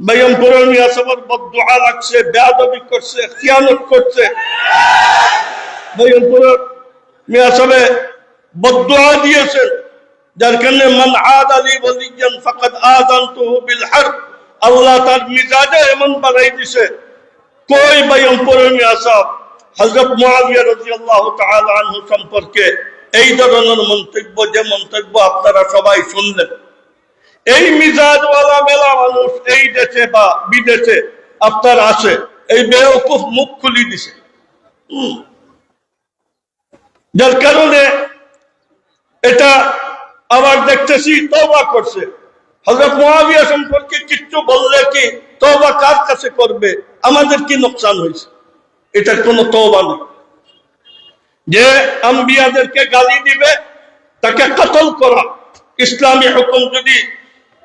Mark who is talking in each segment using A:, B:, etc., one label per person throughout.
A: বেগমপুরের মিয়া সাহেবের বদুয়া লাগছে বেয়াদবি করছে করছে। বেগমপুরের মিয়া সাহেবে বদুয়া দিয়েছেন, যার আযানতুহু বিল হারব, আল্লাহ মিজাজে এমন বানাই দিছে। কই বেগমপুরের মিয়া সাহেব? হযরত মুআবিয়া রাদিয়াল্লাহু তাআলা আনহু সম্পর্কে এই ধরনের মন্তব্য যে মন্তব্য আপনারা সবাই শুনলেন। এই মিজাজওয়ালা মেলা মানুষ এই দেশে বা বিদেশে আপনার আছে এই বেওকুফ মুখ খুলি দিছে। যার কারণে এটা আবার দেখতেছি তবা করছে। হজরত মহাবিয়া সম্পর্কে কিচ্ছু বললে কি তবা কার কাছে করবে? আমাদের কি নোকসান হয়েছে? এটার কোনো তবা নেই। যে আম্বিয়াদেরকে গালি দিবে, তাকে কতল করা। ইসলামী হুকুম যদি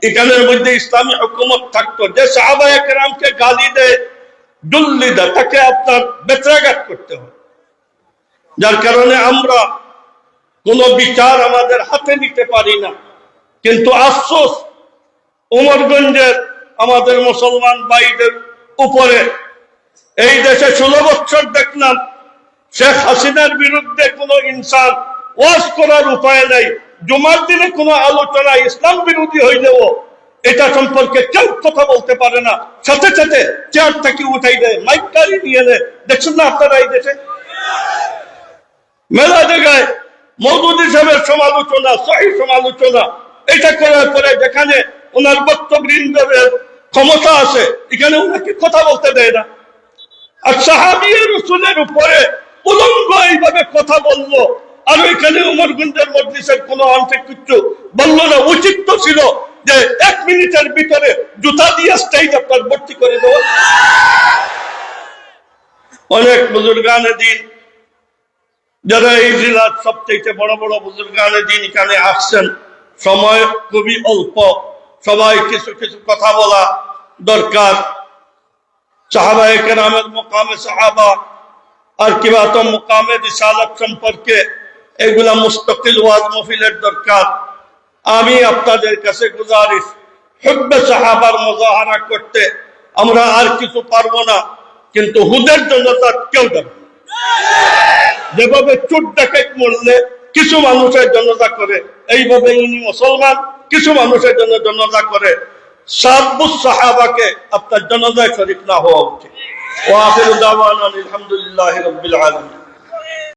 A: এখানের মধ্যে ইসলামী হুকুমত থাকতো। যে সাহাবা একরামকে গালি দেয় দেয়, তাকে আপনার বেত্রাঘাত করতে হবে। যার কারণে আমরা কোনো বিচার আমাদের হাতে নিতে পারি না। কিন্তু আফসোস, উমরগঞ্জের আমাদের মুসলমান ভাইদের উপরে। এই দেশে ষোলো বছর দেখলাম শেখ হাসিনার বিরুদ্ধে কোনো ইনসান ওয়াজ করার উপায় নেই। জুমার দিনে কোনো আলোচনা ইসলাম বিরোধী হইলেও এটা সম্পর্কে কেউ কথা বলতে পারে না। সাথে সাথে চেয়ার থেকে উঠাই দেয় মাইক গাড়ি নিয়ে নেয় দেখছেন না আপনারা এই দেশে? মেলা জায়গায় মৌদুদ সাহেবের সমালোচনা, সহি সমালোচনা। এটা করার পরে যেখানে ওনার বক্তবৃন্দের ক্ষমতা আছে, এখানে ওনাকে কথা বলতে দেয় না। আর সাহাবিয়া রসুলের উপরে উলঙ্গ এইভাবে কথা বলল। আর ওইখানে উমরগুঞ্জের মজলিসের কোনো অংশে কিচ্ছু বলল না। উচিত তো ছিল যে এক মিনিটের ভিতরে জুতা দিয়ে স্টেজ আপনার ভর্তি করে দেওয়া অনেক বুজুর্গানে দিন, যারা এই জেলার সবচেয়ে বড় বড় বুজুর্গানে দিন এখানে আসছেন, সময় খুবই অল্প। সবাই কিছু কিছু কথা বলা দরকার। সাহাবা কেরামের মোকামে সাহাবা, আর কিবা তো মোকামে রিসালত সম্পর্কে এগুলা মুস্তকিল ওয়াজ মফিলের দরকার। আমি আপনাদের কাছে গুজারিশ, হুব্বে সাহাবার মজাহারা করতে আমরা আর কিছু পারব না, কিন্তু হুদের জন্য তার কেউ দেবে যেভাবে চুট ডাকাত মরলে কিছু মানুষের জনতা করে, এইভাবে মুসলমান, কিছু মানুষের জন্য জনতা করে। সাব্বুস সাহাবাকে আপনার জনতায় শরীফ না হওয়া উচিত। ও আখির দাওয়ানা আলহামদুলিল্লাহ রব্বিল আলামিন।